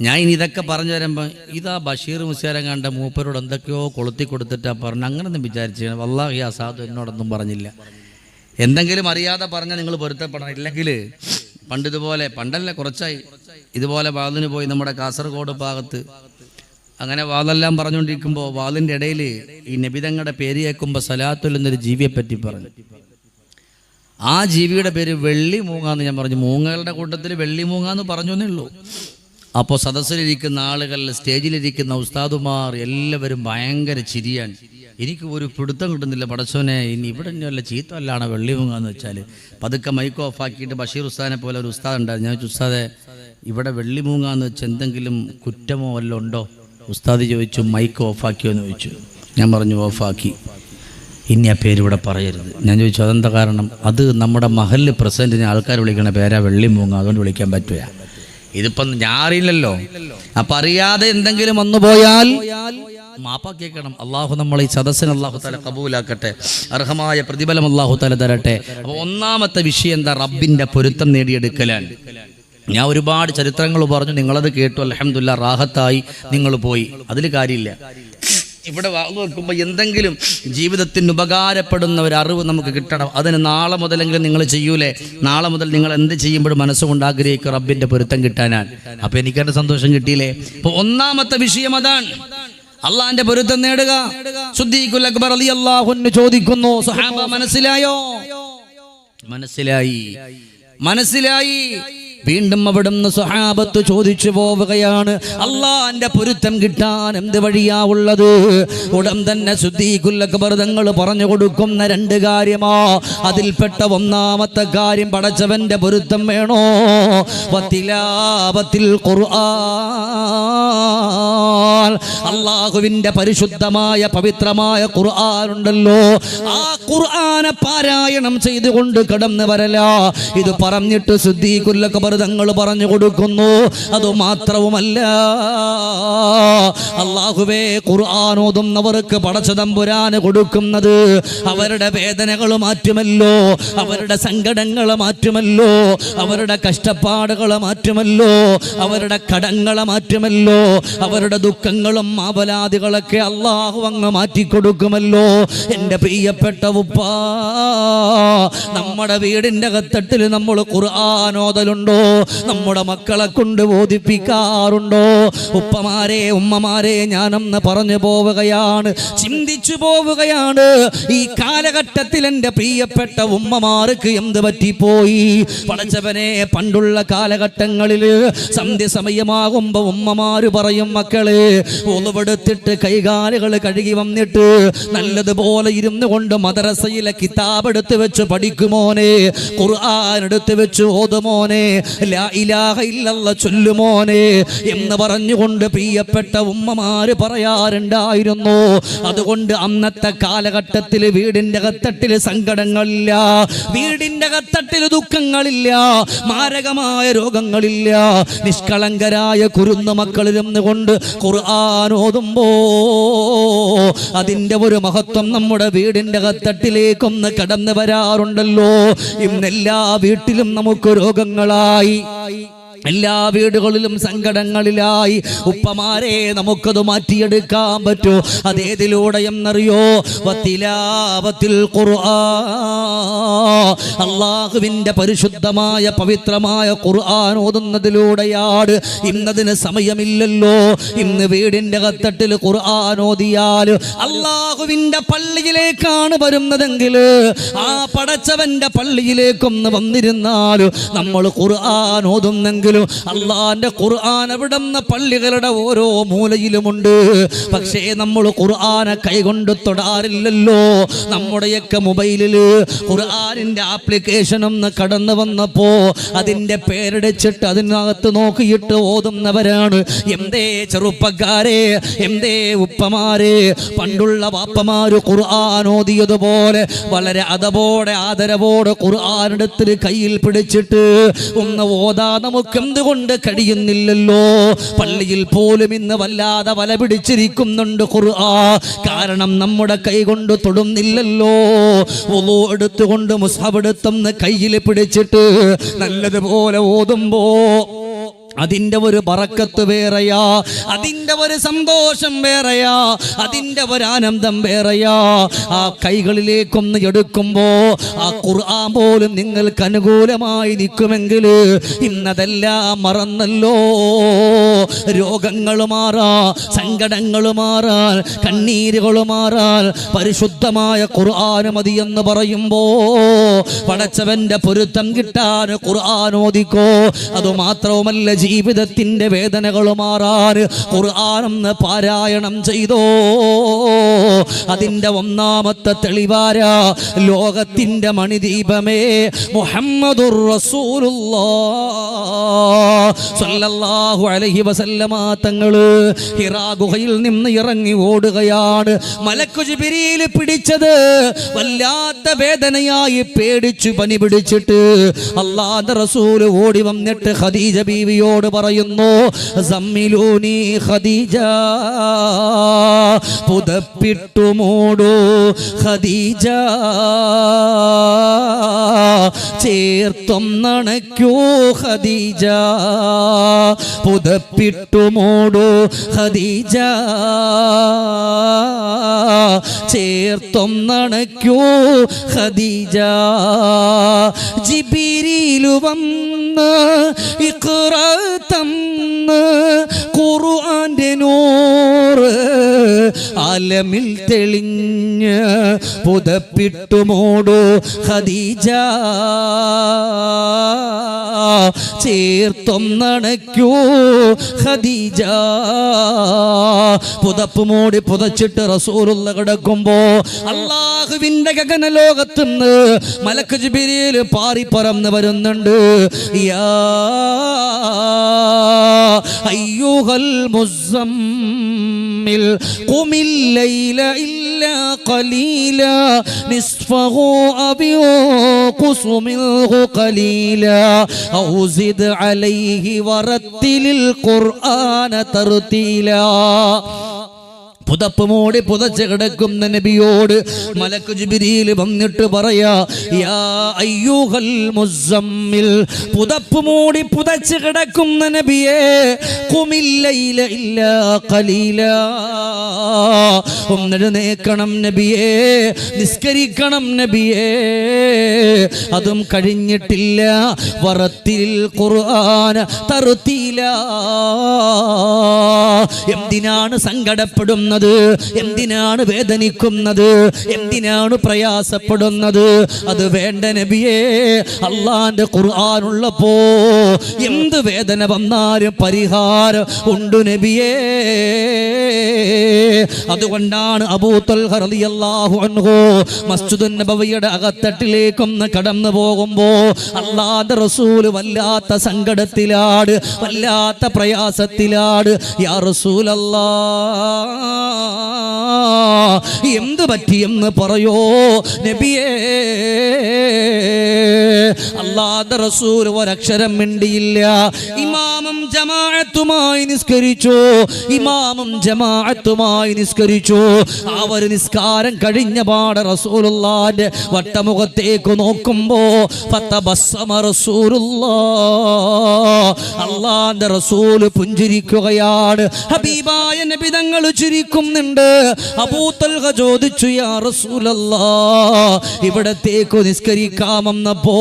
ഞാൻ ഇനി ഇതൊക്കെ പറഞ്ഞു വരുമ്പോൾ ഇതാ ബഷീർ മുസ്യാരം കണ്ട മൂപ്പരോട് എന്തൊക്കെയോ കൊളുത്തി കൊടുത്തിട്ടാ പറഞ്ഞു. അങ്ങനൊന്നും വിചാരിച്ചു വല്ലാഹി അസാദ് എന്നോടൊന്നും പറഞ്ഞില്ല. എന്തെങ്കിലും അറിയാതെ പറഞ്ഞാൽ നിങ്ങൾ പൊരുത്തപ്പെടണം. ഇല്ലെങ്കിൽ പണ്ടിതുപോലെ പണ്ടല്ല കുറച്ചായി. ഇതുപോലെ വാതിന് പോയി നമ്മുടെ കാസർഗോഡ് ഭാഗത്ത്. അങ്ങനെ വാതെല്ലാം പറഞ്ഞുകൊണ്ടിരിക്കുമ്പോൾ വാതിന്റെ ഇടയിൽ ഈ നബിതങ്ങളുടെ പേര് കേൾക്കുമ്പോൾ സലാത്തുൽ എന്നൊരു ജീവിയെ പറ്റി പറഞ്ഞു. ആ ജീവിയുടെ പേര് വെള്ളി മൂങ്ങ എന്ന് ഞാൻ പറഞ്ഞു. മൂങ്ങകളുടെ കൂട്ടത്തിൽ വെള്ളി മൂങ്ങ എന്ന് പറഞ്ഞു എന്നേ ഉള്ളൂ. അപ്പോൾ സദസ്സിലിരിക്കുന്ന ആളുകൾ സ്റ്റേജിലിരിക്കുന്ന ഉസ്താദുമാർ എല്ലാവരും ഭയങ്കര ചിരിയാണ്. എനിക്ക് ഒരു പിടുത്തം കിട്ടുന്നില്ല. പടച്ചോനെ ഇനി ഇവിടെ വല്ല ചീത്ത വല്ലാണ് വെള്ളി എന്ന് വെച്ചാൽ പതുക്കെ മൈക്ക് ഓഫ് ആക്കിയിട്ട് ബഷീർ ഉസ്താദിനെ പോലെ ഒരു ഉസ്താദ് ഉണ്ടായിരുന്നു. ഞാൻ ഉസ്താദെ ഇവിടെ വെള്ളി എന്ന് വെച്ചാൽ എന്തെങ്കിലും കുറ്റമോ വല്ലതും ഉണ്ടോ? ഉസ്താദ് ചോദിച്ചു മൈക്ക് ഓഫാക്കിയോ എന്ന് ചോദിച്ചു. ഞാൻ പറഞ്ഞു ഓഫാക്കി ഇനി ആ പേര് ഇവിടെ പറയരുത്. ഞാൻ ചോദിച്ചു അതെന്താ കാരണം? അത് നമ്മുടെ മഹലിൽ പ്രസന്റിന് ആൾക്കാർ വിളിക്കണ പേരാ വെള്ളിമൂങ്ങ അതുകൊണ്ട് വിളിക്കാൻ പറ്റുക ഇതിപ്പം ഞാറില്ലല്ലോ അപ്പൊ അറിയാതെ എന്തെങ്കിലും വന്നു പോയാൽ മാപ്പാ കേൾക്കണം. അള്ളാഹു നമ്മളെ ഈ സദസ്സിന് അള്ളാഹു തല കബൂലാക്കട്ടെ. അർഹമായ പ്രതിഫലം അള്ളാഹു തല തരട്ടെ. അപ്പൊ ഒന്നാമത്തെ വിഷയം എന്താ? റബ്ബിന്റെ പൊരുത്തം നേടിയെടുക്കലാണ്. ഞാൻ ഒരുപാട് ചരിത്രങ്ങൾ പറഞ്ഞു. നിങ്ങളത് കേട്ടു. അലഹമില്ല റാഹത്തായി. നിങ്ങൾ പോയി. അതിൽ കാര്യമില്ല. ഇവിടെ വാക്ക് വെക്കുമ്പോൾ എന്തെങ്കിലും ജീവിതത്തിന് ഉപകാരപ്പെടുന്ന ഒരു അറിവ് നമുക്ക് കിട്ടണം. അതിന് നാളെ മുതലെങ്കിലും നിങ്ങൾ ചെയ്യൂലേ? നാളെ മുതൽ നിങ്ങൾ എന്ത് ചെയ്യുമ്പോഴും മനസ്സുകൊണ്ട് ആഗ്രഹിക്കും റബ്ബിന്റെ പൊരുത്തം കിട്ടാനാണ്. അപ്പൊ എനിക്ക് എന്റെ സന്തോഷം കിട്ടിയില്ലേ? അപ്പൊ ഒന്നാമത്തെ വിഷയം അതാണ്. അള്ളാന്റെ പൊരുത്തം നേടുക. സുദ്ദീഖുൽ അക്ബർ അലി ചോദിക്കുന്നു മനസ്സിലായോ? മനസ്സിലായി. മനസ്സിലായി. വീണ്ടും അവിടുന്ന് സ്വഹാബത്ത് ചോദിച്ചു പോവുകയാണ് അള്ളാന്റെ പൊരുത്തം കിട്ടാൻ എന്ത് വഴിയാ ഉള്ളത്? ഉടൻ തന്നെ ശുദ്ധീകുല്ലക്ബർ തങ്ങൾ പറഞ്ഞു കൊടുക്കുന്ന രണ്ട് കാര്യമാ. അതിൽപ്പെട്ട ഒന്നാമത്തെ കാര്യം പടച്ചവന്റെ പൊരുത്തം വേണോ? ഖുർആൻ. അള്ളാഹുവിന്റെ പരിശുദ്ധമായ പവിത്രമായ ഖുർആൻ ഉണ്ടല്ലോ. ആ ഖുർആനെ പാരായണം ചെയ്തുകൊണ്ട് കടന്നു വരല. ഇത് പറഞ്ഞിട്ട് ശുദ്ധീകുല്ലക്ബർ തങ്ങൾ പറഞ്ഞു കൊടുക്കുന്നു. അത് മാത്രവുമല്ല അള്ളാഹുവേ ഖുർആൻ ഓതുന്നവർക്ക് പടച്ചതമ്പുരാന് കൊടുക്കുന്നത് അവരുടെ വേദനകൾ മാറ്റുമല്ലോ അവരുടെ സങ്കടങ്ങൾ മാറ്റുമല്ലോ അവരുടെ കഷ്ടപ്പാടുകൾ മാറ്റുമല്ലോ അവരുടെ കടങ്ങൾ മാറ്റുമല്ലോ അവരുടെ ദുഃഖങ്ങളും ആപലാദികളൊക്കെ അള്ളാഹു അങ്ങ് മാറ്റിക്കൊടുക്കുമല്ലോ. എന്റെ പ്രിയപ്പെട്ട ഉപ്പാ നമ്മുടെ വീടിന്റെ കത്തട്ടിൽ നമ്മൾ ഖുർആാനോദലുണ്ടോ നമ്മുടെ മക്കളെ കൊണ്ട് ബോധിപ്പിക്കാറുണ്ടോ? ഉപ്പമാരെ ഉമ്മമാരെ ഞാനെന്ന് പറഞ്ഞു പോവുകയാണ് ചിന്തിച്ചു പോവുകയാണ്. ഈ കാലഘട്ടത്തിൽ എന്റെ പ്രിയപ്പെട്ട ഉമ്മമാർക്ക് എന്ത് പറ്റിപ്പോയി? പടച്ചവനെ പണ്ടുള്ള കാലഘട്ടങ്ങളിൽ സന്ധ്യസമയമാകുമ്പോൾ ഉമ്മമാര് പറയും മക്കളെ ഒളിവെടുത്തിട്ട് കൈകാലുകൾ കഴുകി വന്നിട്ട് നല്ലതുപോലെ ഇരുന്നു കൊണ്ട് മദ്രസയിലെ കിതാബ് എടുത്ത് വെച്ച് പഠിക്കുമോനെ? ഖുർആൻ എടുത്ത് വെച്ച് ഓതുമോനെ? ചൊല്ലുമോനെ എന്ന് പറഞ്ഞുകൊണ്ട് പ്രിയപ്പെട്ട ഉമ്മമാര് പറയാറുണ്ടായിരുന്നു. അതുകൊണ്ട് അന്നത്തെ കാലഘട്ടത്തിൽ വീടിന്റെ കത്തട്ടിൽ സങ്കടങ്ങളില്ല. വീടിന്റെ കത്തട്ടിൽ ദുഃഖങ്ങളില്ല. മാരകമായ രോഗങ്ങളില്ല. നിഷ്കളങ്കരായ കുരുന്നു മക്കളിരുന്ന് കൊണ്ട് ഖുർആൻ അതിന്റെ ഒരു മഹത്വം നമ്മുടെ വീടിന്റെ കത്തട്ടിലേക്കൊന്ന് കടന്നു വരാറുണ്ടല്ലോ. ഇന്നെല്ലാ വീട്ടിലും നമുക്ക് രോഗങ്ങളായി എല്ലാ വീടുകളിലും സങ്കടങ്ങളിലായി ഉപ്പമാരെ നമുക്കത് മാറ്റിയെടുക്കാൻ പറ്റൂ? അതേതിലൂടെ എന്നറിയോ? വത്തിലാവത്തിൽ അള്ളാഹുവിന്റെ പരിശുദ്ധമായ പവിത്രമായ ഖുർആൻ ഓതുന്നതിലൂടെയാണ് ഇന്നതിന് സമയമില്ലല്ലോ. ഇന്ന് വീടിന്റെ കത്തട്ടിൽ ഖുർആൻ ഓതിയാൽ അള്ളാഹുവിന്റെ പള്ളിയിലേക്കാണ് വരുന്നതെങ്കിൽ ആ പടച്ചവന്റെ പള്ളിയിലേക്കൊന്ന് വന്നിരുന്നാലും നമ്മൾ ഖുർആൻ ഓതുന്നെങ്കിലും അള്ളാന്റെ ഖുർആൻ അവിടുന്ന് പള്ളികളുടെ ഓരോ മൂലയിലുമുണ്ട്. പക്ഷേ നമ്മൾ ഖുർആനെ കൈകൊണ്ട് തൊടാറില്ലല്ലോ. നമ്മുടെയൊക്കെ മൊബൈലിൽ ഖുർആനിന്റെ ആപ്ലിക്കേഷൻ ഒന്ന് കടന്നു വന്നപ്പോ അതിന്റെ പേരടിച്ചിട്ട് അതിനകത്ത് നോക്കിയിട്ട് ഓതുന്നവരാണ്. എന്തേ ചെറുപ്പക്കാരെ എന്തേ ഉപ്പമാരെ? പണ്ടുള്ള വാപ്പമാര് ഖുർആൻ ഓതിയതുപോലെ വളരെ അതപോടെ ആദരവോടെ ഖുർആൻ എടുത്തിട്ട് കയ്യിൽ പിടിച്ചിട്ട് ഒന്ന് ഓതാ നമുക്ക്. എന്തുകൊണ്ട് കഴിയുന്നില്ലല്ലോ. പള്ളിയിൽ പോലും ഇന്ന് വല്ലാതെ വല പിടിച്ചിരിക്കുന്നുണ്ട് ഖുർആ. കാരണം നമ്മുടെ കൈ കൊണ്ട് തൊടുന്നില്ലല്ലോ. ഒലു എടുത്തുകൊണ്ട് മുസ്ഹബ് എടുത്തൊന്ന് കയ്യിൽ പിടിച്ചിട്ട് നല്ലതുപോലെ ഓതുമ്പോ അതിന്റെ ഒരു പറക്കത്ത് വേറെയാ. അതിന്റെ ഒരു സന്തോഷം വേറെയാ. അതിന്റെ ഒരു ആനന്ദം വേറെയാ. ആ കൈകളിലേക്കൊന്ന് എടുക്കുമ്പോ ആ ഖുർആൻ പോലും നിങ്ങൾക്ക് അനുകൂലമായി നിൽക്കുമെങ്കിൽ ഇന്നതെല്ലാം മറന്നല്ലോ. രോഗങ്ങൾ മാറാ സങ്കടങ്ങൾ മാറാൻ കണ്ണീരുകൾ മാറാൻ പരിശുദ്ധമായ ഖുർആൻ മതി എന്ന് പറയുമ്പോ പടച്ചവന്റെ പൊരുത്തം കിട്ടാൻ ഖുർആൻ അതുമാത്രവുമല്ല ജീവിതത്തിന്റെ വേദനകൾ മാറാൻ ഖുർആാനെന്ന് പാരായണം ചെയ്തോ? അതിന്റെ ഒന്നാമത്തെ തെളിവാര ലോകത്തിന്റെ മണിദീപമേ മുഹമ്മദുർ റസൂലുള്ളാഹു അലൈഹി വസല്ലമ തങ്ങൾ ഹിറാ ഗുഹയിൽ നിന്ന് ഇറങ്ങി ഓടുകയാണ്. മലക്കു ജിബിരിയിൽ പിടിച്ചത് വല്ലാത്ത വേദനയായി പേടിച്ചു പനി പിടിച്ചിട്ട് അള്ളാഹ് റസൂൽ ഓടി വന്നിട്ട് ഖദീജ ബീവിയോട് പറയുന്നു സമ്മിലൂനി ഖദീജ പുതപ്പിട്ടു മൂടൂ ഖദീജ ചേർത്തും നണയ്ക്കൂ ഖദീജ പുതപ്പിട്ടു മൂടു ഖദീജ ചേർത്തും നണയ്ക്കൂ ഖദീജ. ജിബിരിയിലു വന്ന് ഇഖ്റത്തന്ന് ഖുർആന്റെ നൂറ് ആലമിൽ തെളിഞ്ഞ് പുതപ്പിട്ടുമോടോ ഹദീജ ഖദീജ. ഹദീജ പുതപ്പ് മൂടി പുതച്ചിട്ട് റസൂലുള്ള കിടക്കുമ്പോ അള്ളാഹുവിന്റെ ഗഗന ലോകത്തുനിന്ന് മലക്ക് ജിബിരിയിൽ പാറി പറന്ന് വരുന്നുണ്ട്. യാ അയ്യുഹൽ മുസമ്മിൽ ഖുമിൽ ലൈല قليلا. ഖലീല നിസ്ഫഹു അബിയോ منه ഖലീല أو زد അലൈഹി ورتل ഖുർആന തർത്തീല പുതപ്പ് മൂടി പുതച്ച് കിടക്കുന്ന നബിയോട് മലക്കു ജിബിരിയിൽ വന്നിട്ട് പറയാ യാ പുതപ്പ് മൂടി പുതച്ച് കിടക്കുന്ന നബിയെ കുമില്ലയില ഇല്ല കലീല ഒന്നെഴുന്നേക്കണം നബിയെ നിസ്കരിക്കണം നബിയെ. അതും കഴിഞ്ഞിട്ടില്ല വറത്തിൽ ഖുർആന തറുത്തിയില്ല എന്തിനാണ് സങ്കടപ്പെടുന്നത്? എന്തിനാണ് വേദനിക്കുന്നത്? എന്തിനാണ് പ്രയാസപ്പെടുന്നത്? അത് വേണ്ട നബിയേ അള്ളാന്റെ ഖുർആാനുള്ളപ്പോ എന്ത് വേദന വന്നാലും പരിഹാരം ഉണ്ട് നബിയേ. അതുകൊണ്ടാണ് അബൂത്തൽഹു നബവിയുടെ അകത്തട്ടിലേക്കൊന്ന് കടന്നു പോകുമ്പോ അള്ളാന്റെ റസൂൽ വല്ലാത്ത സങ്കടത്തിലാട് വല്ലാത്ത പ്രയാസത്തിലാട് യാ റസൂലല്ലാ എന്ത് പറ്റിയെന്ന് പറയോ നബിയേ? അള്ളാന്റെ റസൂൽ ഒരക്ഷരം മിണ്ടിയില്ല. ഇമാമും ജമാഅത്തുമായി നിസ്കരിച്ചു. ഇമാമും ജമാഅത്തുമായി നിസ്കരിച്ചു. അവർ നിസ്കാരം കഴിഞ്ഞ പാട് റസൂലുള്ളാന്റെ വട്ടമുഖത്തേക്ക് നോക്കുമ്പോ അള്ളാന്റെ റസൂൽ പുഞ്ചിരിക്കുകയാണ്. ഹബീബായ നബി തങ്ങൾ ചിരിക്കുന്നുണ്ട്. അബൂത്തൽഹ ചോദിച്ചു യാ റസൂലല്ലാ ഇവിടത്തേക്ക് നിസ്കരിക്കാമെന്നപ്പോ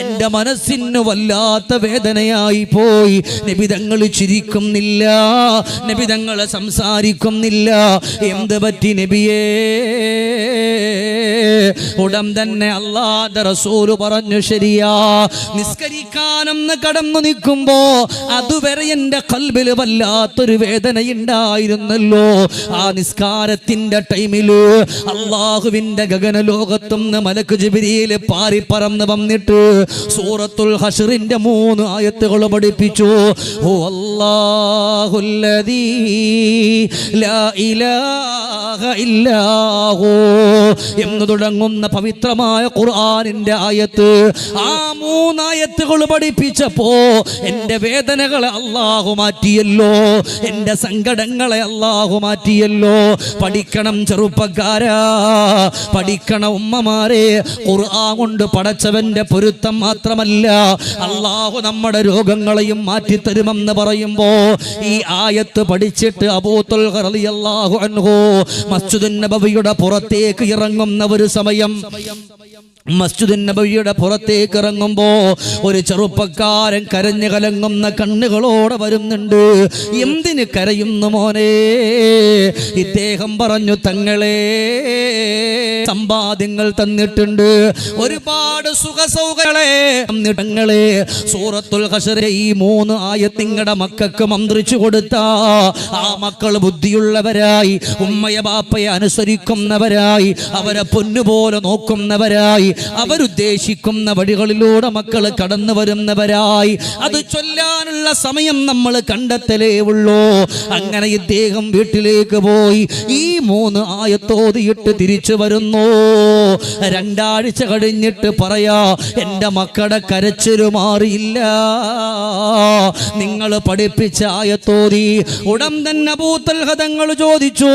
എന്റെ മനസ്സിന് വല്ലാത്ത വേദനയായി പോയി. നിബിതങ്ങൾ ചിരിക്കുന്നില്ല. നിബിതങ്ങൾ സംസാരിക്കുന്നില്ല. എന്ത് പറ്റി നബിയേ? ഉടൻ തന്നെ അള്ളാന്റെ റസൂൽ പറഞ്ഞു ശരിയാ. നിസ്കരിക്കാനെന്ന് കടന്നു നിൽക്കുമ്പോ അതുവരെ എന്റെ കൽബിൽ വല്ലാത്തൊരു വേദന ഉണ്ടായിരുന്നല്ലോ ആ നിസ്കാരത്തിന്റെ ടൈമിൽ അള്ളാഹുവിന്റെ ഗഗന ലോകത്തും മലക്ക് ജിബിരിയിൽ പാറി പറന്ന് വന്നിട്ട് സൂറത്തുൽ ഹഷറിന്റെ മൂന്ന് ആയത്തുകൾ പഠിപ്പിച്ചു. ലാ ഇലാഹ എന്ന് തുടങ്ങുന്ന പവിത്രമായ ഖുർആനിന്റെ ആയത്ത്. ആ മൂന്നായത്തുകൾ പഠിപ്പിച്ചപ്പോ എന്റെ വേദനകളെ അള്ളാഹു മാറ്റിയല്ലോ. എന്റെ സങ്കടങ്ങളെ അള്ളാഹു മാറ്റിയല്ലോ. പഠിക്കണം ചെറുപ്പക്കാരാ. പഠിക്കണം ഉമ്മമാരെ. ഖുർആൻ കൊണ്ട് പടച്ചവന്റെ പൊരുത്തം മാത്രമല്ല. അള്ളാഹു നമ്മുടെ രോഗങ്ങളെയും മാറ്റിത്തരുമെന്ന് പറയുമ്പോ ഈ ആയത്ത് പഠിച്ചിട്ട് അബൂത്തുൽ നബവിയുടെ പുറത്തേക്ക് ഇറങ്ങുന്ന ഒരു സമയം. മസ്ജിദുൻ നബിയുടെ പുറത്തേക്ക് ഇറങ്ങുമ്പോ ഒരു ചെറുപ്പക്കാരൻ കരഞ്ഞു കലങ്ങുന്ന കണ്ണുകളോടെ വരുന്നുണ്ട്. എന്തിന് കരയുന്നു മോനെ? ഇദ്ദേഹം പറഞ്ഞു തങ്ങളെ സമ്പാദ്യങ്ങൾ തന്നിട്ടുണ്ട്. ഒരുപാട് സുഖസൗകളെ തന്നിട്ടങ്ങളെ. സൂറത്തുൽ ഹസരെ ഈ മൂന്ന് ആയത്തിങ്ങളുടെ മക്കൾക്ക് മന്ത്രിച്ചു കൊടുത്ത. ആ മക്കൾ ബുദ്ധിയുള്ളവരായി ഉമ്മയ ബാപ്പയെ അനുസരിക്കുന്നവരായി അവരെ പൊന്നുപോലെ നോക്കുന്നവരായി അവരുദ്ദേശിക്കുന്ന വഴികളിലൂടെ മക്കൾ കടന്നു വരുന്നവരായി. അത് ചൊല്ലാനുള്ള സമയം നമ്മൾ കണ്ടെത്തലേ ഉള്ളൂ. അങ്ങനെ ഇദ്ദേഹം വീട്ടിലേക്ക് പോയി. ഈ മൂന്ന് ആയത്തോതിയിട്ട് തിരിച്ചു വരുന്നു. രണ്ടാഴ്ച കഴിഞ്ഞിട്ട് പറയാ എന്റെ മക്കളുടെ കരച്ചിൽ മാറിയില്ല. നിങ്ങൾ പഠിപ്പിച്ച ആയത്തോതി. ഉടൻ തന്നെ ഭൂത്തൽഹതങ്ങൾ ചോദിച്ചു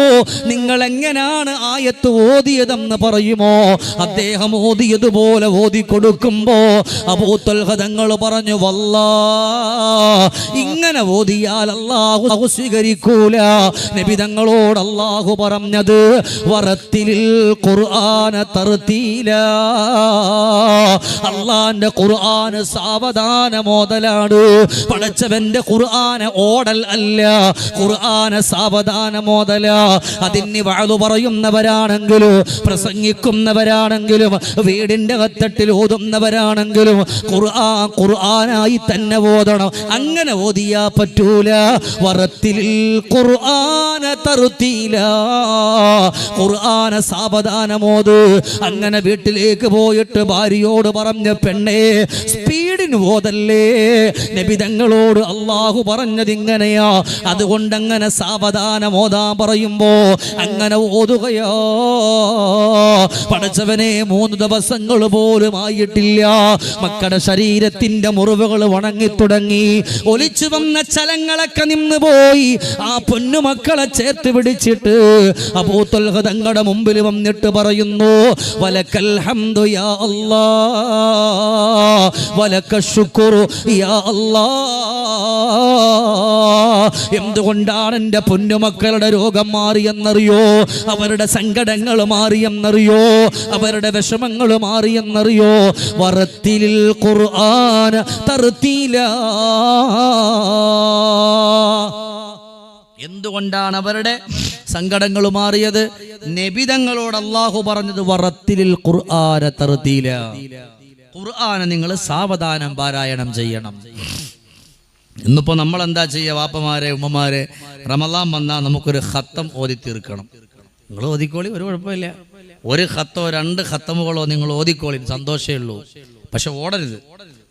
നിങ്ങൾ എങ്ങനെയാണ് ആയത്ത് ഓതിയതെന്ന് പറയുമോ? അദ്ദേഹം ഓതിയതുപോലെ ഓതി കൊടുക്കുമ്പോ അബൂത്തൽഹതങ്ങൾ പറഞ്ഞു വല്ലാ ഇങ്ങനെ ഓതിയാൽ അല്ലാഹു സ്വീകരിക്കൂല. നബിതങ്ങളോട് അല്ലാഹു പറഞ്ഞത് വറത്തിൽ ഖുർആന തർത്തീല. അള്ളാന്റെ ഖുർആന് സാവധാന മോതലാണ്. പടച്ചവന്റെ ഖുർആന ഓടൽ അല്ല ഖുർആന സാവധാന മോതല. അതിന് വാഴു പറയുന്നവരാണെങ്കിലും പ്രസംഗിക്കുന്നവരാണെങ്കിലും വീടിന്റെ കത്തട്ടിൽ ഓതുന്നവരാണെങ്കിലും ഖുർആൻ ഖുർആനായി തന്നെ ഓതണം. അങ്ങനെ ഓതിയാ പറ്റൂല. വറത്തിൽ ഖുർആന തറുത്തിയില്ല ഖുർആന സാവധാനമോത്. അങ്ങനെ വീട്ടിലേക്ക് പോയിട്ട് ഭാര്യയോട് പറഞ്ഞ പെണ്ണേ സ്പീഡിന് ഓതല്ലേ. നബിതങ്ങളോട് അള്ളാഹു പറഞ്ഞത് ഇങ്ങനെയാ അതുകൊണ്ട് അങ്ങനെ സാവധാനം പറയുമ്പോ അങ്ങനെ ഓതുകയോ. പഠിച്ചവനെ മൂന്ന് ദിവസങ്ങൾ പോലും ആയിട്ടില്ല. മക്കളുടെ ശരീരത്തിന്റെ മുറിവുകൾ വണങ്ങി തുടങ്ങി ഒലിച്ചു വന്ന ചലങ്ങളൊക്കെ നിന്ന് പോയി ആ പൊന്നുമക്കളെ ചേർത്ത് പിടിച്ചിട്ട് അബൂത്തുൽഹ തങ്ങളുടെ മുമ്പിൽ വന്നിട്ട് പറയുന്നു വലക്കൽ ഹംദു യാ അല്ലാ യാ എന്തുകൊണ്ടാണ് എന്റെ പൊന്നുമക്കളുടെ രോഗം മാറിയെന്നറിയോ? അവരുടെ സങ്കടങ്ങൾ മാറിയെന്നറിയോ? അവരുടെ വിഷമങ്ങൾ മാറിയെന്നറിയോ? വറത്തിൽ ഖുർആന തറുത്തില എന്തുകൊണ്ടാണ് അവരുടെ സങ്കടങ്ങൾ മാറിയത്? നബിതങ്ങളോട് അള്ളാഹു പറഞ്ഞത് വറത്തിലിൽ ഖുർആന തറുത്തില ഖുർആന നിങ്ങൾ സാവധാനം പാരായണം ചെയ്യണം. ഇന്നിപ്പോ നമ്മൾ എന്താ ചെയ്യുക? വാപ്പമാരെ ഉമ്മമാരെ റമലാൻ വന്നാൽ നമുക്കൊരു ഹത്തം ഓതി തീർക്കണം നിങ്ങൾ ഓതിക്കോളി ഒരു കുഴപ്പമില്ല. ഒരു ഹത്തോ രണ്ട് ഹത്തമുകളോ നിങ്ങൾ ഓതിക്കോളി സന്തോഷമേ ഉള്ളൂ. പക്ഷെ ഓടരുത്.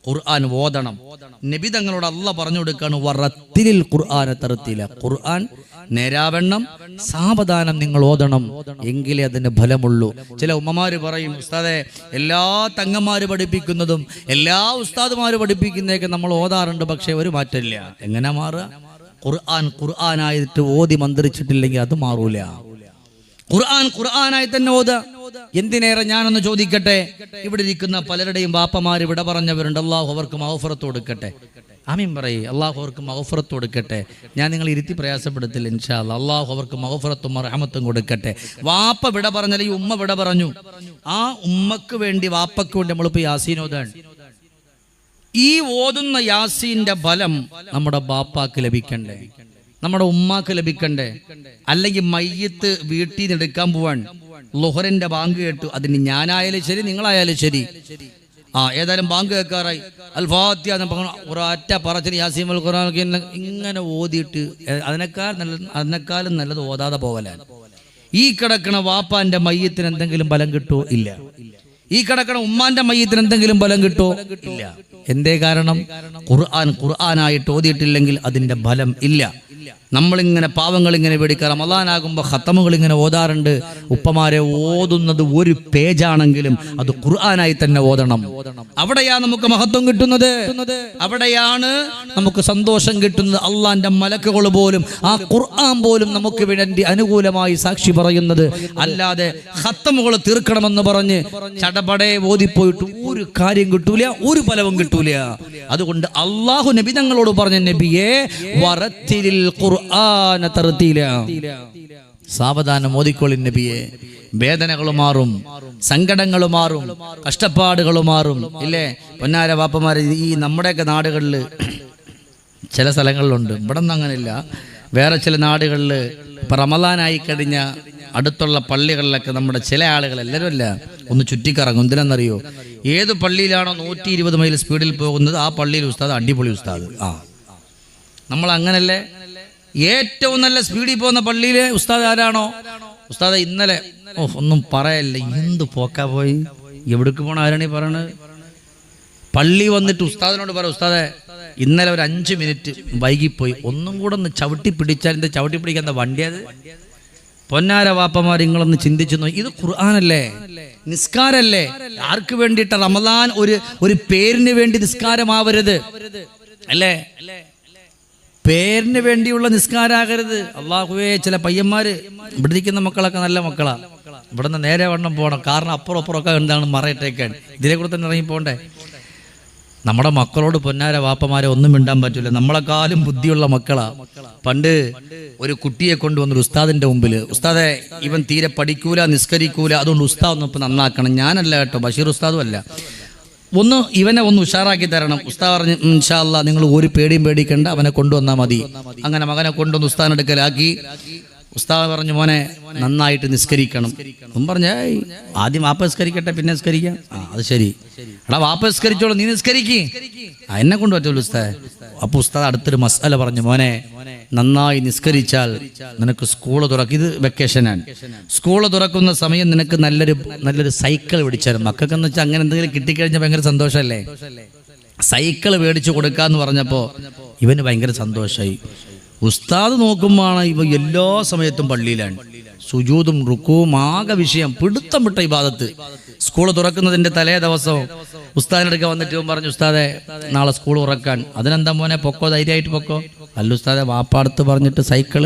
ഖുർആൻ ഓതണം. നബി തങ്ങളോട് അല്ല പറഞ്ഞു കൊടുക്കാണ് വറത്തിലിൽ ഖുർആനെ തറുത്തില്ല ഖുർആൻ നേരാവണ്ണം സാവധാനം നിങ്ങൾ ഓതണം. എങ്കിലേ അതിന് ഫലമുള്ളൂ. ചില ഉമ്മമാര് പറയും ഉസ്താദെ എല്ലാ തങ്ങന്മാര് പഠിപ്പിക്കുന്നതും എല്ലാ ഉസ്താദുമാര് പഠിപ്പിക്കുന്നതൊക്കെ നമ്മൾ ഓതാറുണ്ട് പക്ഷെ ഒരു മാറ്റമില്ല. എങ്ങനെ മാറുക? ഖുർആൻ ഖുർആനായിട്ട് ഓതി മന്ത്രിച്ചിട്ടില്ലെങ്കിൽ അത് മാറൂല. ഖുർആൻ ഖുർആനായി തന്നെ ഓത എന്തിനേറെ ഞാനൊന്ന് ചോദിക്കട്ടെ? ഇവിടെ ഇരിക്കുന്ന പലരുടെയും ബാപ്പമാർ ഇവിടെ പറഞ്ഞവരുണ്ട്. അള്ളാഹു അവർക്ക് മഹഫറത്ത് കൊടുക്കട്ടെ. ആമീൻ പറയേ. അള്ളാഹു അവർക്ക് മഹഫറത്ത് കൊടുക്കട്ടെ. ഞാൻ നിങ്ങൾ ഇരുത്തി പ്രയാസപ്പെടുത്തില്ല ഇൻഷാ. അള്ളാഹു അവർക്ക് മഹഫറത്തും റഹമത്തും കൊടുക്കട്ടെ. വാപ്പ വിട പറഞ്ഞാൽ ഈ ഉമ്മ വിട പറഞ്ഞു. ആ ഉമ്മക്ക് വേണ്ടി വാപ്പക്ക് വേണ്ടി നമ്മളിപ്പോ യാസീനോദാണ് ഈ ഓതുന്ന യാസീന്റെ ഫലം നമ്മുടെ ബാപ്പാക്ക് ലഭിക്കണ്ടേ? നമ്മുടെ ഉമ്മാക്ക് ലഭിക്കണ്ടേ? അല്ലെങ്കിൽ മയ്യത്ത് വീട്ടിൽ നിന്ന് എടുക്കാൻ പോവാൻ ലുഹറിന്റെ ബാങ്ക് കേട്ടു. അതിന് ഞാനായാലും ശരി നിങ്ങളായാലും ശരി. ആ ഏതായാലും ബാങ്ക് കേൾക്കാറായി. അൽഫാത്യ ഒരൊറ്റ പറച്ചിന് യാസീമൽ ഖുറാൻ ഇങ്ങനെ ഓതിയിട്ട് അതിനേക്കാൾ നല്ല അതിനേക്കാളും നല്ലത് ഓതാതെ പോകലാണ് ഈ കിടക്കണ വാപ്പാന്റെ മയ്യത്തിന് എന്തെങ്കിലും ബലം കിട്ടുമോ ഇല്ല. ഈ കിടക്കണ ഉമ്മാന്റെ മയ്യത്തിന് എന്തെങ്കിലും ബലം കിട്ടോ? ഇല്ല. എന്തേ കാരണം? ഖുർആൻ ഖുർആനായിട്ട് ഓതിയിട്ടില്ലെങ്കിൽ അതിന്റെ ഫലം ഇല്ല. നമ്മളിങ്ങനെ പാവങ്ങൾ ഇങ്ങനെ പേടിക്കുക റമദാനാകുമ്പോൾ ഖത്തമുകൾ ഇങ്ങനെ ഓതാറുണ്ട്. ഉപ്പമാരെ ഓതുന്നത് ഒരു പേജാണെങ്കിലും അത് ഖുർആനായി തന്നെ ഓതണം. അവിടെയാ നമുക്ക് മഹത്വം കിട്ടുന്നത്? അവിടെയാണ് നമുക്ക് സന്തോഷം കിട്ടുന്നത്. അള്ളാന്റെ മലക്കുകൾ പോലും ആ ഖുർആൻ പോലും നമുക്ക് വേണ്ടി അനുകൂലമായി സാക്ഷി പറയുന്നത്. അല്ലാതെ ഹത്തമുകൾ തീർക്കണമെന്ന് പറഞ്ഞ് ചടപടയെ ഓതിപ്പോയിട്ട് ഒരു കാര്യം കിട്ടൂല ഒരു ഫലവും കിട്ടൂല. അതുകൊണ്ട് അള്ളാഹു നബി തങ്ങളോട് പറഞ്ഞ നബിയെ വറത്തിലിൽ സാവധാനം ഓതിക്കോളിൻ നബിയെ. വേദനകൾ മാറും സങ്കടങ്ങൾ മാറും കഷ്ടപ്പാടുകൾ മാറും. ഇല്ലേ? പൊന്നാര വാപ്പമാര് ഈ നമ്മുടെയൊക്കെ നാടുകളിൽ ചില സ്ഥലങ്ങളിലുണ്ട്. ഇവിടെ ഒന്നും അങ്ങനെയില്ല. വേറെ ചില നാടുകളിൽ ഇപ്പം റമദാനായി കഴിഞ്ഞ അടുത്തുള്ള പള്ളികളിലൊക്കെ നമ്മുടെ ചില ആളുകൾ എല്ലാവരും അല്ല ഒന്ന് ചുറ്റിക്കറങ്ങും. എന്തിനാണെന്നറിയോ ഏത് പള്ളിയിലാണോ നൂറ്റി ഇരുപത് മൈൽ സ്പീഡിൽ പോകുന്നത് ആ പള്ളിയിൽ ഉസ്താദ് അടിപൊളി ഉസ്താദ്. ആ. നമ്മൾ അങ്ങനല്ലേ ഏറ്റവും നല്ല സ്പീഡിൽ പോകുന്ന പള്ളിയിലെ ഉസ്താദ് ആരാണോ? ഉസ്താദ് ഇന്നലെ ഓ ഒന്നും പറയല്ല. എന്ത് പോക്കാ പോയി? എവിടേക്ക് പോണ ആരാണ് പറയണത്? പള്ളി വന്നിട്ട് ഉസ്താദിനോട് പറ ഉസ്താദെ ഇന്നലെ ഒരു അഞ്ച് മിനിറ്റ് വൈകിപ്പോയി. ഒന്നും കൂടെ ഒന്ന് ചവിട്ടി പിടിച്ചാൽ എന്താ ചവിട്ടി പിടിക്കാൻ എന്താ വണ്ടിയത് പൊന്നാര വാപ്പമാർ നിങ്ങളൊന്ന് ചിന്തിച്ചു ഇത് ഖുർആാനല്ലേ? നിസ്കാരല്ലേ? ആർക്ക് വേണ്ടിയിട്ട് റമദാൻ ഒരു ഒരു പേരിന് വേണ്ടി നിസ്കാരമാവരുത്. അല്ലേ? പേരിന് വേണ്ടിയുള്ള നിസ്കാരാകരുത്. അള്ളാഹുവേ ചില പയ്യന്മാര് ഇവിടെ ഇരിക്കുന്ന മക്കളൊക്കെ നല്ല മക്കളാ. ഇവിടുന്ന് നേരെ വണ്ണം പോകണം. കാരണം അപ്പുറം അപ്പുറമൊക്കെ എന്താണ് ഇതിനെ കൂടെ തന്നെ ഇറങ്ങി പോകണ്ടേ? നമ്മുടെ മക്കളോട് പൊന്നാര വാപ്പമാരെ ഒന്നും മിണ്ടാൻ പറ്റില്ല നമ്മളെക്കാളും ബുദ്ധിയുള്ള മക്കളാ. പണ്ട് ഒരു കുട്ടിയെ കൊണ്ടുവന്നൊരു ഉസ്താദിന്റെ മുമ്പിൽ ഉസ്താദെ ഇവൻ തീരെ പഠിക്കൂല നിസ്കരിക്കൂല. അതുകൊണ്ട് ഉസ്താദ് ഒന്ന് ഇപ്പം നന്നാക്കണം. ഞാനല്ല കേട്ടോ ബഷീർ ഉസ്താദും അല്ല. ഒന്ന് ഇവനെ ഒന്ന് ഉഷാറാക്കി തരണം. ഉസ്താ പറഞ്ഞു ഇൻഷാല്ല നിങ്ങൾ ഒരു പേടിയും പേടിക്കണ്ട അവനെ കൊണ്ടുവന്നാൽ മതി. അങ്ങനെ മകനെ കൊണ്ടുവന്ന് ഉസ്താൻ അടുക്കലാക്കി. ഉസ്താദ് പറഞ്ഞു മോനെ നന്നായിട്ട് നിസ്കരിക്കണം. അവൻ പറഞ്ഞ ആദ്യം വാപ്പ നിസ്കരിക്കട്ടെ പിന്നെ നിസ്കരിക്കാം. ആ അത് ശരി. എടാ വാപ്പ നിസ്കരിച്ചോളൂ നീ നിസ്കരിക്ക്. എന്നെ കൊണ്ട് പറ്റുള്ളൂ ഉസ്താദ്. അപ്പൊ ഉസ്താദ് അടുത്തൊരു മസാല പറഞ്ഞു മോനെ നന്നായി നിസ്കരിച്ചാൽ നിനക്ക് സ്കൂൾ തുറക്കും. ഇത് വെക്കേഷനാണ്. സ്കൂൾ തുറക്കുന്ന സമയം നിനക്ക് നല്ലൊരു നല്ലൊരു സൈക്കിൾ പിടിച്ചാലും മക്കൾക്ക് എന്ന് വെച്ചാൽ അങ്ങനെ എന്തെങ്കിലും കിട്ടിക്കഴിഞ്ഞാൽ ഭയങ്കര സന്തോഷമല്ലേ സൈക്കിൾ മേടിച്ചു കൊടുക്കാന്ന് പറഞ്ഞപ്പോൾ ഇവന് ഭയങ്കര സന്തോഷമായി ഉസ്താദ് നോക്കുമ്പോഴാണ് ഇവ എല്ലാ സമയത്തും പള്ളിയിലാണ്. സുജൂതും റുക്കുവും ആകെ വിഷയം പിടുത്തം വിട്ട ഇബാദത്ത്. സ്കൂൾ തുറക്കുന്നതിന്റെ തലേ ദിവസവും ഉസ്താദിനടുക്ക വന്നിട്ട് പറഞ്ഞു ഉസ്താദെ നാളെ സ്കൂൾ തുറക്കാൻ. അതിനെന്താ മോനെ പൊക്കോ ധൈര്യമായിട്ട് പൊക്കോ? അല്ല ഉസ്താദെ വാപ്പാടുത്ത് പറഞ്ഞിട്ട് സൈക്കിൾ.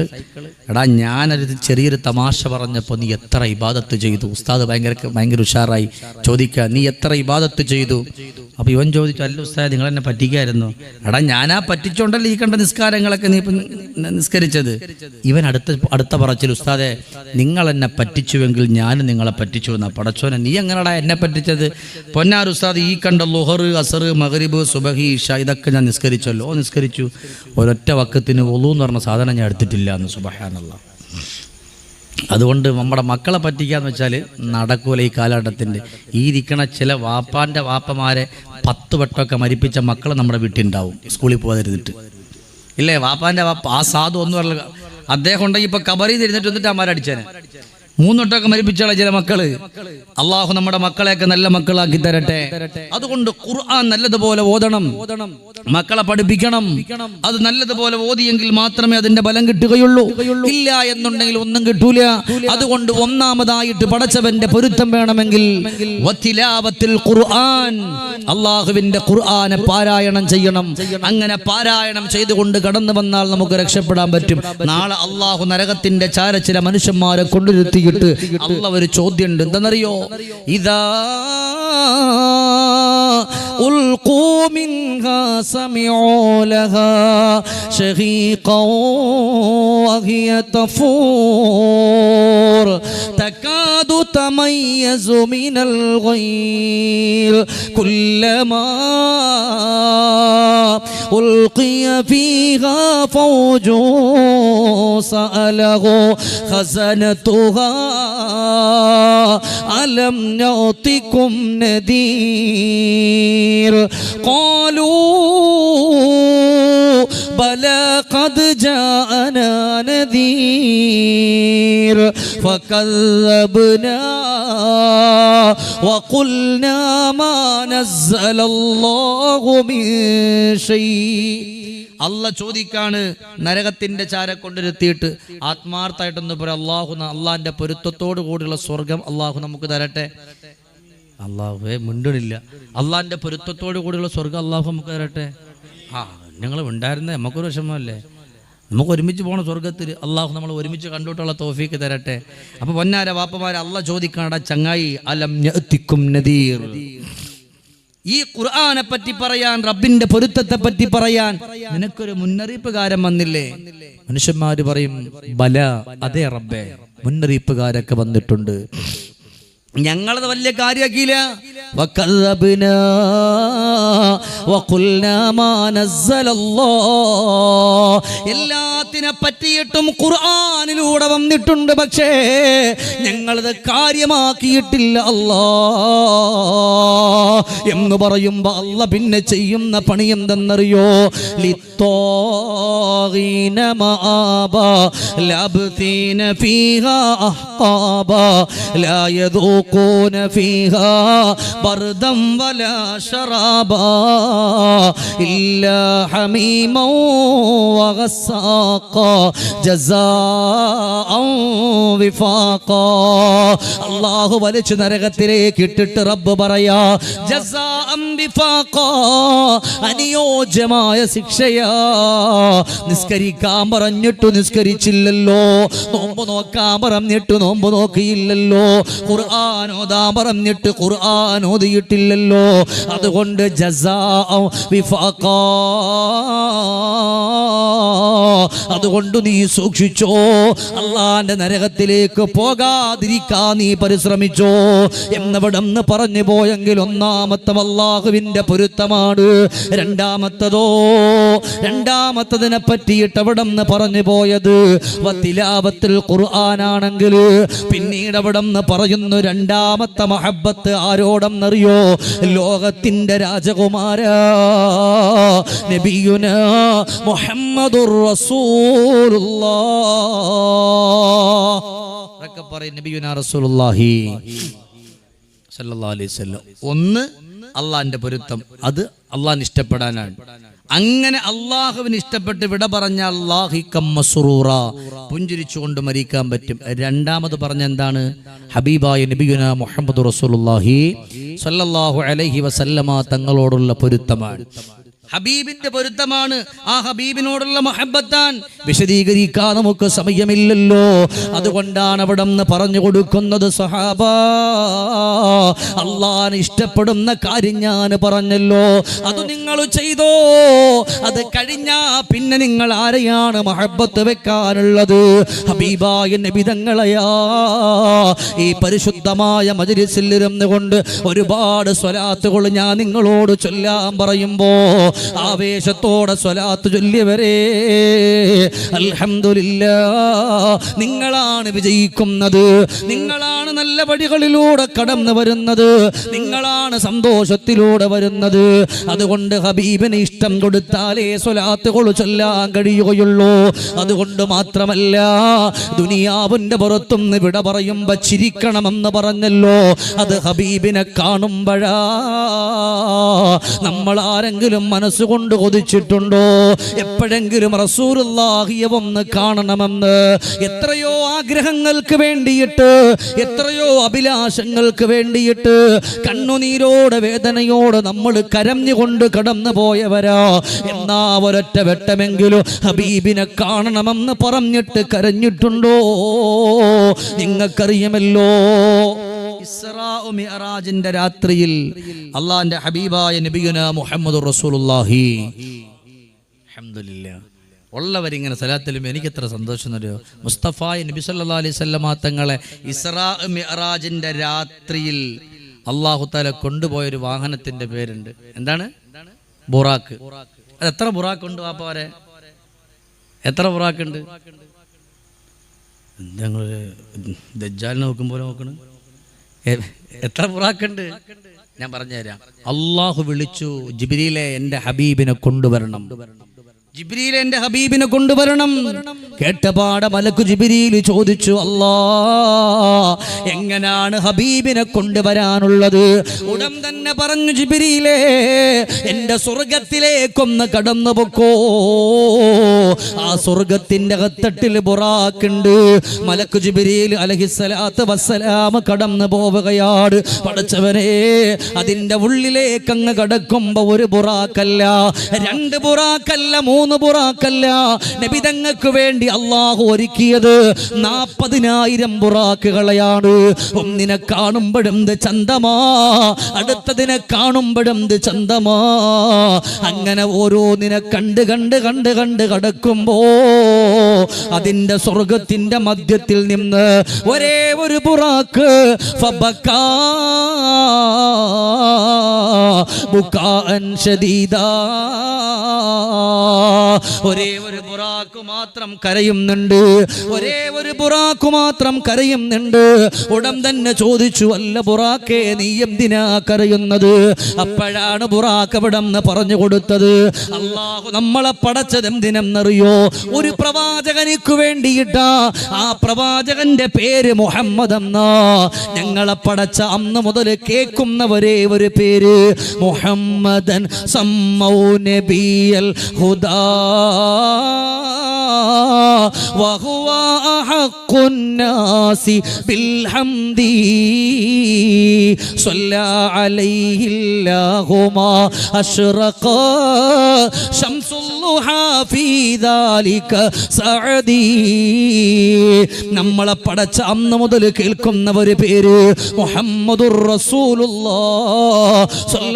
എടാ ഞാനൊരു ചെറിയൊരു തമാശ പറഞ്ഞപ്പോൾ നീ എത്ര ഇബാദത്ത് ചെയ്തു? ഉസ്താദ് ഭയങ്കര ഭയങ്കര ഉഷാറായി. ചോദിക്കുക നീ എത്ര ഇബാദത്ത് ചെയ്തു? അപ്പൊ ഇവൻ ചോദിച്ചു അല്ല ഉസ്താദ് നിങ്ങൾ എന്നെ പറ്റിക്കായിരുന്നു? എടാ ഞാനാ പറ്റിച്ചോണ്ടല്ലേ ഈ കണ്ട നിസ്കാരങ്ങളൊക്കെ നീ നിസ്കരിച്ചത്? ഇവൻ അടുത്ത അടുത്ത പറച്ചിൽ ഉസ്താദെ നിങ്ങൾ എന്നെ പറ്റിച്ചുവെങ്കിൽ ഞാൻ നിങ്ങളെ പറ്റിച്ചു എന്നാ പടച്ചോനെ. നീ എങ്ങനെടാ എന്നെ പറ്റിച്ചത്? പൊന്നാർ ഉസ്താദ് ഈ കണ്ട ലുഹർ അസർ മഹരിബ് സുബഹി ഇഷ ഇതൊക്കെ ഞാൻ നിസ്കരിച്ചല്ലോ. നിസ്കരിച്ചു. ഒരൊറ്റ വക്കത്തിന് ഒളു എന്ന് പറഞ്ഞ സാധനം ഞാൻ എടുത്തിട്ടില്ല എന്ന്. സുബഹാനുള്ള അതുകൊണ്ട് നമ്മുടെ മക്കളെ പറ്റിക്കാന്ന് വെച്ചാൽ നടക്കൂല ഈ കാലഘട്ടത്തിന്റെ. ഈ ഇരിക്കണ ചില വാപ്പാന്റെ വാപ്പമാരെ പത്ത് വട്ടമൊക്കെ മരിപ്പിച്ച മക്കൾ നമ്മുടെ വീട്ടിൽ ഉണ്ടാവും. സ്കൂളിൽ പോകാതിരുന്നിട്ട് ഇല്ലേ? വാപ്പാന്റെ വാപ്പ ആ സാധു ഒന്നും അദ്ദേഹം ഉണ്ടെങ്കിൽ ഇപ്പൊ കബറിൽ തിരിഞ്ഞിട്ട് വന്നിട്ട് അമ്മാരടിച്ചേനെ മൂന്നൊട്ടൊക്കെ മരിപ്പിച്ചുള്ള ചില മക്കൾ. അള്ളാഹു നമ്മുടെ മക്കളെയൊക്കെ നല്ല മക്കളാക്കി തരട്ടെ. അതുകൊണ്ട് ഖുർആൻ നല്ലതുപോലെ ഓതണം. മക്കളെ പഠിപ്പിക്കണം. അത് നല്ലതുപോലെ ഓതിയെങ്കിൽ മാത്രമേ അതിന്റെ ബലം കിട്ടുകയുള്ളൂ. ഇല്ല എന്നുണ്ടെങ്കിൽ ഒന്നും കിട്ടൂല. അതുകൊണ്ട് ഒന്നാമതായിട്ട് പഠിച്ചവന്റെ പൊരുത്തം വേണമെങ്കിൽ ഖുർആൻ. അള്ളാഹുവിന്റെ ഖുർആനെ പാരായണം ചെയ്യണം. അങ്ങനെ പാരായണം ചെയ്തുകൊണ്ട് കടന്നു വന്നാൽ നമുക്ക് രക്ഷപ്പെടാൻ പറ്റും. നാളെ അള്ളാഹു നരകത്തിന്റെ ചാര ചില മനുഷ്യന്മാരെ കൊണ്ടുവരുത്തിയിട്ട് അള്ള ഒരു ചോദ്യമുണ്ട്. എന്തെന്നറിയോ ഇതാ ألقوا منها سمعوا لها شهيقا وهي تفور. تكاد تميز من الغير كلما ألقي فيها فوج سأله خزنتها ألم نعطكم نذير؟ قالوا بلى قد جاءنا نذير فكذبنا وقلنا ما نزل الله من شيء അല്ല ചോദിക്കാണ് നരകത്തിന്റെ ചാര കൊണ്ടിരുത്തിയിട്ട് ആത്മാർത്ഥമായിട്ടൊന്ന് പറയും അള്ളാഹു അള്ളാഹിന്റെ പൊരുത്തത്തോടു കൂടിയുള്ള സ്വർഗം അള്ളാഹു നമുക്ക് തരട്ടെ അള്ളാഹുവേ മുണ്ടണില്ല. അള്ളാഹിന്റെ പൊരുത്തത്തോടു കൂടിയുള്ള സ്വർഗം അള്ളാഹു നമുക്ക് തരട്ടെ? ആ നിങ്ങൾ ഉണ്ടായിരുന്നേ നമുക്കൊരു വിഷമമല്ലേ? നമുക്ക് ഒരുമിച്ച് പോകണം സ്വർഗത്തിൽ അള്ളാഹു നമ്മൾ ഒരുമിച്ച് കണ്ടിട്ടുള്ള തോഫീക്ക് തരട്ടെ? അപ്പൊ പൊന്നാര വാപ്പമാരെ അല്ല ചോദിക്കാണ ചങ്ങായി അലം നദീർ? ഈ ഖുർആനെ പറ്റി പറയാൻ റബ്ബിന്റെ പൊരുത്തത്തെ പറ്റി പറയാൻ നിനക്കൊരു മുന്നറിയിപ്പ് കാരം വന്നില്ലേ? മനുഷ്യന്മാര് പറയും ബല അതെ റബ്ബേ. മുന്നറിയിപ്പുകാരൊക്കെ വന്നിട്ടുണ്ട്. ഞങ്ങളത് വലിയ കാര്യാക്കിയില്ല വക്കല്ലബ്നാ എല്ലാത്തിനെ പറ്റിയിട്ടും ഖുർആാനിലൂടെ വന്നിട്ടുണ്ട് പക്ഷേ ഞങ്ങളത് കാര്യമാക്കിയിട്ടില്ല അല്ലാ. എന്ന് പറയുമ്പോ അല്ല പിന്നെ ചെയ്യുന്ന പണി എന്തെന്നറിയോ? ഇല്ല വഗസ്സാഖ جزاء വിഫാഖാ അല്ലാഹു വലിച്ചു നരകത്തിലേക്ക് ഇട്ടിട്ട് റബ്ബ് പറയാ അനുയോജ്യമായ ശിക്ഷയാ. നിസ്കരിക്കാൻ പറഞ്ഞിട്ടു നിസ്കരിച്ചില്ലല്ലോ. നോമ്പ് നോക്കാൻ പറഞ്ഞിട്ട് നോമ്പ് നോക്കിയില്ലല്ലോ. ഖുർആൻ ഓതാൻ പറഞ്ഞിട്ട് ഖുർആൻ ഓതിയിട്ടില്ലല്ലോ. അതുകൊണ്ട് ജസാ വിഫാഖാ. അതുകൊണ്ട് നീ സൂക്ഷിച്ചോ. അള്ളാന്റെ നരകത്തിലേക്ക് പോകാതിരിക്കാൻ നീ പരിശ്രമിച്ചോ. എന്നവിടെന്ന് പറഞ്ഞു പോയെങ്കിൽ ഒന്നാമത്തെ അള്ളാഹുവിന്റെ പൊരുത്തമാണ്. രണ്ടാമത്തതോ രണ്ടാമത്തതിനെ പറ്റിയിട്ട് അവിടെ പറഞ്ഞു പോയത്? വത്തിലാപത്തിൽ ഖുർആനാണെങ്കിൽ പിന്നീട് അവിടെ പറയുന്നു? രണ്ടാമത്തെ മഹബത്ത് ആരോടെന്നറിയോ? ലോകത്തിന്റെ രാജകുമാര. നബിയുന മുഹമ്മദുർ റസൂലുള്ളാഹ് ഒന്ന് അള്ളാന്റെ പൊരുത്തം. അത് അള്ളാഹിന് ഇഷ്ടപ്പെടാനാണ്. അങ്ങനെ അള്ളാഹുവിന് ഇഷ്ടപ്പെട്ട് വിട പറഞ്ഞ അള്ളാഹിക്കമ്മസുറൂറ പുഞ്ചിരിച്ചുകൊണ്ട് മരിക്കാൻ പറ്റും. രണ്ടാമത് പറഞ്ഞ എന്താണ്? ഹബീബായ നബിയുന മുഹമ്മദ് റസൂലുള്ളാഹി. സല്ലല്ലാഹു അലൈഹി വസല്ലമ തങ്ങളോടുള്ള പൊരുത്തമാണ്. ഹബീബിന്റെ പൊരുത്തമാണ്. ആ ഹബീബിനോടുള്ള മഹബത്താൻ വിശദീകരിക്കാൻ നമുക്ക് സമയമില്ലല്ലോ. അതുകൊണ്ടാണ് അവിടെ നിന്ന് പറഞ്ഞു കൊടുക്കുന്നത് സഹാബ അള്ളാൻ ഇഷ്ടപ്പെടുന്ന കാര്യം ഞാൻ പറഞ്ഞല്ലോ. അത് നിങ്ങൾ ചെയ്തോ? അത് കഴിഞ്ഞാ പിന്നെ നിങ്ങൾ ആരെയാണ് മഹബത്ത് വെക്കാനുള്ളത്? ഹബീബായ നബിതങ്ങളെയാ ഈ പരിശുദ്ധമായ മജലിസിൽ ഇരുന്നുകൊണ്ട് ഒരുപാട് സ്വലാത്തുകൾ ഞാൻ നിങ്ങളോട് ചൊല്ലാൻ പറയുമ്പോ ആവേശത്തോടെ സ്വലാത്ത് ചൊല്ലിയവരെ അലഹമില്ല നിങ്ങളാണ് വിജയിക്കുന്നത്. നിങ്ങളാണ് നല്ല വഴികളിലൂടെ കടന്നു വരുന്നത്. നിങ്ങളാണ് സന്തോഷത്തിലൂടെ വരുന്നത്. അതുകൊണ്ട് ഹബീബിന് ഇഷ്ടം കൊടുത്താലേ സ്വലാത്തുകൾ ചൊല്ലാൻ കഴിയുകയുള്ളൂ. അതുകൊണ്ട് മാത്രമല്ല ദുനിയാവിന്റെ പുറത്തുനിന്ന് വിട പറയുമ്പോൾ ചിരിക്കണമെന്ന് പറഞ്ഞല്ലോ. അത് ഹബീബിനെ കാണുമ്പോഴാ നമ്മൾ ആരെങ്കിലും മനസ്സുകൊണ്ട് കൊതിച്ചിട്ടുണ്ടോ? എപ്പോഴെങ്കിലും റസൂറുല്ലാഹിയെ ഒന്ന് കാണണമെന്ന് എത്രയോ ആഗ്രഹങ്ങൾക്ക് വേണ്ടിയിട്ട് എത്രയോ അഭിലാഷങ്ങൾക്ക് വേണ്ടിയിട്ട് കണ്ണുനീരോടെ വേദനയോടെ നമ്മൾ കരഞ്ഞുകൊണ്ട് കടന്നു പോയവരാ. എന്നാ ഒരൊറ്റ വെട്ടമെങ്കിലും ഹബീബിനെ കാണണമെന്ന് പറഞ്ഞിട്ട് കരഞ്ഞിട്ടുണ്ടോ? നിങ്ങൾക്കറിയമല്ലോ. മിഅറാജിന്റെ രാത്രിയിൽ അള്ളാന്റെ ഹബീബായ നബിയുന മുഹമ്മദ് അൽഹംദുലില്ലാ. ഉള്ളവരിങ്ങനെ സലാത്തിലും എനിക്ക് എത്ര സന്തോഷം തരുമോ മുസ്തഫായ നബി സല്ലാ അലൈഹി വസല്ലമ തങ്ങളെ ഇസ്രാ മിഅറാജിന്റെ രാത്രിയിൽ അള്ളാഹു കൊണ്ടുപോയ ഒരു വാഹനത്തിന്റെ പേരുണ്ട്. എന്താണ്? ബുറാക്ക് അത് എത്ര ബുറാക്കുണ്ട് വാപ്പവരെ? എത്ര ബുറാക്കുണ്ട് നിങ്ങൾ ദജ്ജാലിനെ നോക്കുമ്പോൾ നോക്കണം? എത്ര ബുറാക്കുണ്ട് ഞാൻ പറഞ്ഞുതരാം. അള്ളാഹു വിളിച്ചു ജിബിരിയിലെ എന്റെ ഹബീബിനെ കൊണ്ടുവരണം. ജിബ്രീൽ എന്റെ ഹബീബിനെ കൊണ്ടുവരണം. കേട്ടപാട മലക്കു ജിബിരിയിൽ ചോദിച്ചു അല്ലാ എങ്ങനാണ് ഹബീബിനെ കൊണ്ടുവരാനുള്ളത്? ഉടൻ തന്നെ പറഞ്ഞു ജിബിരിയിലേ എന്റെ സ്വർഗത്തിലേക്കൊന്ന് കടന്നു പൊക്കോ. ആ സ്വർഗത്തിന്റെ അകത്തട്ടിൽ ബുറാക്കുണ്ട് മലക്കു ജിബിരിയിൽ അലഹിസലാത്ത് വസ്സലാമ കടന്നു പോവുകയാണ്. പടച്ചവനെ അതിന്റെ ഉള്ളിലേക്കങ്ങ് കടക്കുമ്പോ ഒരു ബുറാക്കല്ല രണ്ട് ബുറാക്കല്ല ബുറാക്കല്ല. നബിതങ്ങൾക്ക് വേണ്ടി അള്ളാഹു ഒരുക്കിയത് നാപ്പതിനായിരം ബുറാക്കുകളെയാണ്. ഒന്നിനെ കാണുമ്പോഴും ചന്തമാ. അടുത്തതിനെ കാണുമ്പോഴും ചന്തമാ. അങ്ങനെ ഓരോന്നിനെ കണ്ട് കണ്ട് കണ്ട് കണ്ട് കടക്കുമ്പോ അതിന്റെ സ്വർഗത്തിന്റെ മധ്യത്തിൽ നിന്ന് ഒരേ ഒരു ബുറാക്ക് ഫബക്കാ ബുക്കാൻ ശദീദാ. ഒരേ ഒരു ബുറാക്ക് മാത്രം കരയുന്നുണ്ട്. ഒരേ ഒരു ബുറാക്ക് മാത്രം കരയുന്നുണ്ട്. ഉടൻ തന്നെ ചോദിച്ചു അല്ല ബുറാക്കേ നീ എന്തിനാ കരയുന്നത്? അപ്പോഴാണ് ബുറാക്ക് അവിടെന്ന് പറഞ്ഞു കൊടുത്തത്? അള്ളാഹു നമ്മളെ പടച്ചത് എന്തിനെന്നറിയോ? ഒരു പ്രവാചകനിക്ക് വേണ്ടിയിട്ടാ. ആ പ്രവാചകന്റെ പേര് മുഹമ്മദ് എന്നാ. ഞങ്ങളെ പടച്ച അന്ന് മുതൽ കേൾക്കുന്ന ഒരേ ഒരു പേര് മുഹമ്മദൻ സമ്മൗ നബിയൽ ഹുദാ. وهو أحق الناس بالحمد. صلى عليه اللهم أشرق شمس الله നമ്മളെ പടച്ച അന്ന് മുതൽ കേൾക്കുന്നവര് പേര് മുഹമ്മദുർ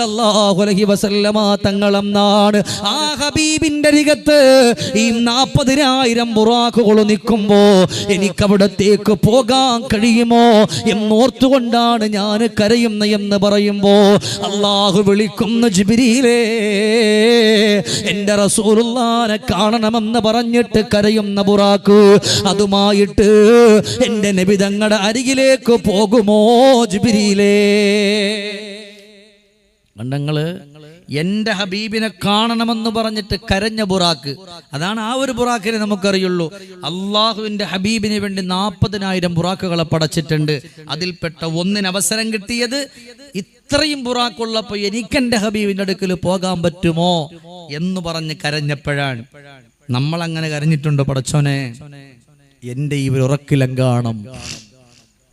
റസൂലുള്ളാഹി വസല്ലമ തങ്ങളെന്നാണ് ആ ഹബീബിന്റെ അരികത്ത് ഈ നാൽപ്പതിനായിരം ബുറാക്കുകൾ നിൽക്കുമ്പോ എനിക്ക് അവിടത്തേക്ക് പോകാൻ കഴിയുമോ എന്നോർത്തുകൊണ്ടാണ് ഞാൻ കരയുന്ന എന്ന് പറയുമ്പോ അള്ളാഹു വിളിക്കുന്ന ജിബിരിയിലേ എന്റെ റസൂലുള്ളാനെ കാണണമെന്ന് പറഞ്ഞിട്ട് കരയുന്ന ബുറാക്ക് അതുമായിട്ട് എന്റെ നബിതങ്ങളുടെ അരികിലേക്ക് പോകുമോ ജിബിരിയിലേ കണ്ടങ്ങൾ എന്റെ ഹബീബിനെ കാണണമെന്ന് പറഞ്ഞിട്ട് കരഞ്ഞ ബുറാക്ക്. അതാണ് ആ ഒരു ബുറാക്കിനെ നമുക്കറിയുള്ളൂ. അള്ളാഹുവിന്റെ ഹബീബിന് വേണ്ടി നാൽപ്പതിനായിരം ബുറാക്കുകളെ പടച്ചിട്ടുണ്ട്. അതിൽപ്പെട്ട ഒന്നിന് അവസരം കിട്ടിയത് ഇത്രയും ബുറാക്കുള്ളപ്പോ എനിക്കെന്റെ ഹബീബിന്റെ അടുക്കൽ പോകാൻ പറ്റുമോ എന്ന് പറഞ്ഞ് കരഞ്ഞപ്പോഴാണ്. നമ്മൾ അങ്ങനെ കരഞ്ഞിട്ടുണ്ടോ പടച്ചോനെ? എന്റെ ഈ ഉറക്കിലങ്കാണം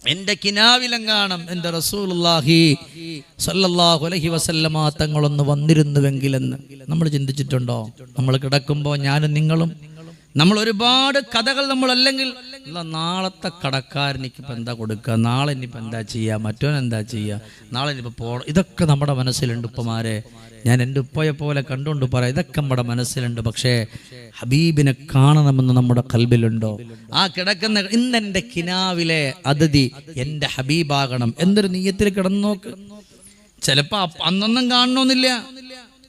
എന്റെ കിനാവിലങ്ങാണം എന്റെ റസൂലുള്ളാഹി സല്ലല്ലാഹു അലൈഹി വസല്ലമ തങ്ങളൊന്ന് വന്നിരുന്നുവെങ്കിലെന്ന് നമ്മൾ ചിന്തിച്ചിട്ടുണ്ടോ? നമ്മൾ കിടക്കുമ്പോൾ ഞാനും നിങ്ങളും നമ്മൾ ഒരുപാട് കഥകൾ നമ്മൾ അല്ലെങ്കിൽ അല്ല നാളത്തെ കടക്കാരനിക്ക് എന്താ കൊടുക്കുക നാളെ ഇനിയിപ്പോൾ എന്താ ചെയ്യുക മറ്റോൻ എന്താ ചെയ്യുക നാളെ ഇനിയിപ്പോൾ പോകണം ഇതൊക്കെ നമ്മുടെ മനസ്സിലുണ്ട് ഉപ്പമാരെ. ഞാൻ എന്റെ ഉപ്പയെ പോലെ കണ്ടുകൊണ്ട് പറയാം ഇതൊക്കെ നമ്മുടെ മനസ്സിലുണ്ട്. പക്ഷേ ഹബീബിനെ കാണണമെന്ന് നമ്മുടെ കൽബിലുണ്ടോ? ആ കിടക്കുന്ന ഇന്നെന്റെ കിനാവിലെ അതിഥി എന്റെ ഹബീബാകണം. എന്തൊരു നീയത്തിൽ കിടന്നു നോക്ക്. ചിലപ്പോൾ അന്നൊന്നും കാണണമെന്നില്ല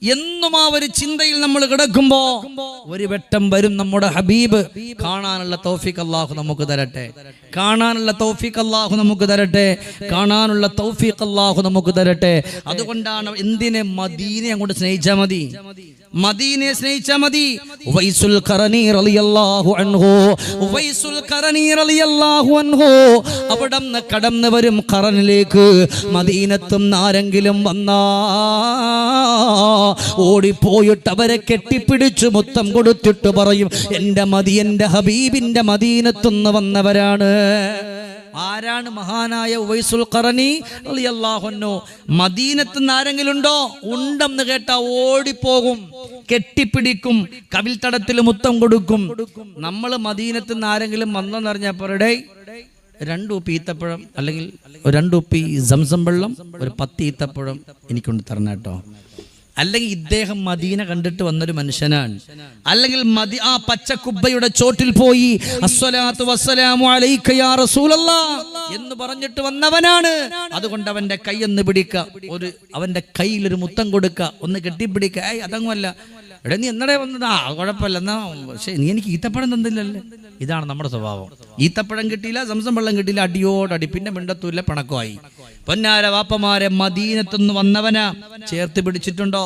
എന്നും ആ ഒരു ചിന്തയിൽ നമ്മൾ കിടക്കുമ്പോ ഒരു വെട്ടം വരും നമ്മുടെ ഹബീബ്. കാണാനുള്ള തൗഫീഖ് അള്ളാഹു നമുക്ക് തരട്ടെ. കാണാനുള്ള തൗഫീഖ് അള്ളാഹു നമുക്ക് തരട്ടെ. കാണാനുള്ള തൗഫീഖ് അള്ളാഹു നമുക്ക് തരട്ടെ. അതുകൊണ്ടാണ് എന്തിനെ മദീനെ അങ്ങോട്ട് സ്നേഹിച്ചാൽ മതി? മദീനെ സ്നേഹിച്ച മതി. ഉവൈസുൽ ഖറനി റളിയല്ലാഹു അൻഹു. ഉവൈസുൽ ഖറനി റളിയല്ലാഹു അൻഹു. അവിടന്ന് കടന്നു വരും ഖറനിലേക്ക്. മദീനത്തും ആരെങ്കിലും വന്നാ. ഓടിപ്പോയിട്ട് അവരെ കെട്ടിപ്പിടിച്ച് മുത്തം കൊടുത്തിട്ട് പറയും എന്റെ മതി എന്റെ ഹബീബിന്റെ മദീനത്തുനിന്ന് വന്നവരാണ്. ആരാണ് മഹാനായ ഉവൈസുൽ ഖറനി റളിയല്ലാഹുഅൻഹു മദീനത്ത് നിന്ന് ആരെങ്കിലും ഉണ്ടോ ഉണ്ടെന്ന് കേട്ടാ ഓടിപ്പോകും കെട്ടിപ്പിടിക്കും കവിൽ തടത്തിൽ മുത്തം കൊടുക്കും. നമ്മൾ മദീനത്ത് നിന്ന് ആരെങ്കിലും വന്നെന്നറിഞ്ഞപ്പോഴേ രണ്ട് രണ്ടുപ്പി ഈത്തപ്പഴം അല്ലെങ്കിൽ രണ്ടുപ്പി സംസം വെള്ളം ഒരു പത്ത് ഈത്തപ്പഴം എനിക്കൊണ്ട് തരണം കേട്ടോ. അല്ലെങ്കിൽ ഇദ്ദേഹം മദീന കണ്ടിട്ട് വന്നൊരു മനുഷ്യനാണ്. അല്ലെങ്കിൽ മതി ആ പച്ച കുബ്ബയുടെ ചോട്ടിൽ പോയി വസ്സലാമു യാ എന്ന് പറഞ്ഞിട്ട് വന്നവനാണ്. അതുകൊണ്ട് അവന്റെ കൈ ഒന്ന് പിടിക്ക. ഒരു അവന്റെ കയ്യിൽ ഒരു മുത്തം കൊടുക്ക. ഒന്ന് കെട്ടിപ്പിടിക്ക. ഏയ് അതങ്ങുമല്ല. എടാ നീ എന്നടേ വന്നതാ? കുഴപ്പമില്ല. എന്നാ പക്ഷേ നീ എനിക്ക് ഈത്തപ്പഴം തന്നില്ലല്ലേ? ഇതാണ് നമ്മുടെ സ്വഭാവം. ഈത്തപ്പഴം കിട്ടിയില്ല സംസം വെള്ളം കിട്ടിയില്ല. അടിയോടടി. പിന്നെ മിണ്ടത്തൂല്ല പിണക്കമായി പൊന്നാര വാപ്പമാരെ മദീനത്തുനിന്ന് വന്നവന ചേർത്ത് പിടിച്ചിട്ടുണ്ടോ?